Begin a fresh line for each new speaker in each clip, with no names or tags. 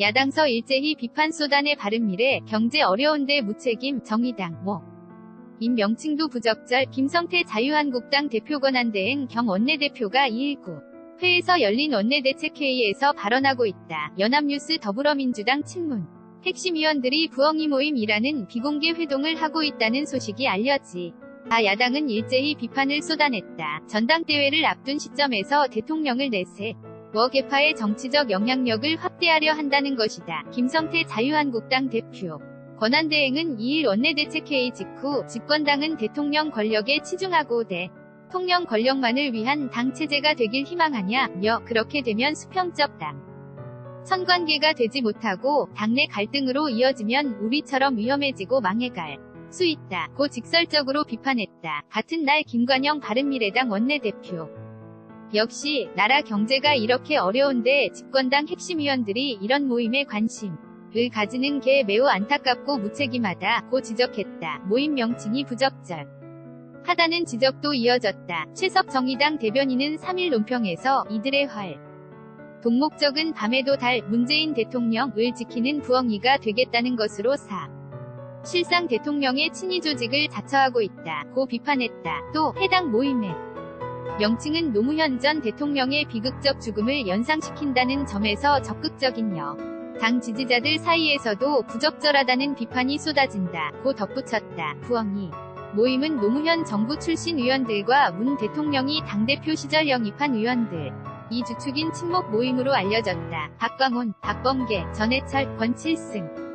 야당서 일제히 비판 쏟아내 바른미래 경제 어려운데 무책임 정의당 뭐. 임 명칭도 부적절 김성태 자유한국당 대표 권한대행 경 원내대표가 219 회에서 열린 원내대책회의에서 발언하고 있다. 연합뉴스 더불어민주당 친문 핵심 위원들이 부엉이 모임이라는 비공개 회동을 하고 있다는 소식이 알려지. 아 야당은 일제히 비판을 쏟아냈다. 전당대회를 앞둔 시점에서 대통령을 내세 워 개파의 정치적 영향력을 확대하려 한다는 것이다. 김성태 자유한국당 대표 권한대행은 2일 원내대책회의 직후 집권당은 대통령 권력에 치중하고 대 통령 권력만을 위한 당 체제가 되길 희망하냐며 그렇게 되면 수평적 당 선관계가 되지 못하고 당내 갈등으로 이어지면 우리처럼 위험해지고 망해갈 수 있다. 고 직설적으로 비판했다. 같은 날 김관영 바른미래당 원내대표 역시 나라 경제가 이렇게 어려운데 집권당 핵심 위원들이 이런 모임에 관심 을 가지는 게 매우 안타깝고 무책임하다. 고 지적했다. 모임 명칭이 부적절. 하다는 지적도 이어졌다. 최석 정의당 대변인은 3일 논평에서 이들의 활 동목적은 밤에도 달 문재인 대통령을 지키는 부엉이가 되겠다는 것으로 사. 실상 대통령의 친위 조직을 자처하고 있다. 고 비판했다. 또 해당 모임의 명칭은 노무현 전 대통령의 비극적 죽음을 연상시킨다는 점에서 적극적인 여. 당 지지자들 사이에서도 부적절하다는 비판이 쏟아진다. 고 덧붙였다. 부엉이. 모임은 노무현 정부 출신 의원들과 문 대통령이 당대표 시절 영입한 의원들. 이 주축인 친목 모임으로 알려졌다. 박광온, 박범계, 전해철, 권칠승.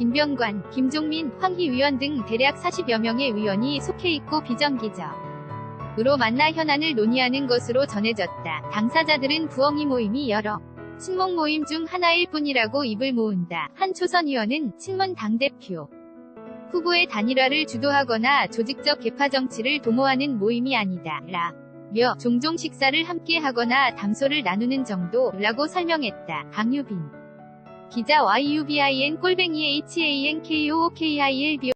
김병관, 김종민, 황희 의원 등 대략 40여 명의 의원이 속해 있고 비정기적으로 만나 현안을 논의하는 것으로 전해졌다. 당사자들은 부엉이 모임이 여러 친목 모임 중 하나일 뿐이라고 입을 모은다. 한 초선 의원은 친문 당대표 후보의 단일화를 주도하거나 조직적 개파 정치를 도모하는 모임이 아니다. 라. 며 종종 식사를 함께 하거나 담소를 나누는 정도라고 설명했다. 강유빈 기자 YUBIN 꼴뱅이 HANKOOKILB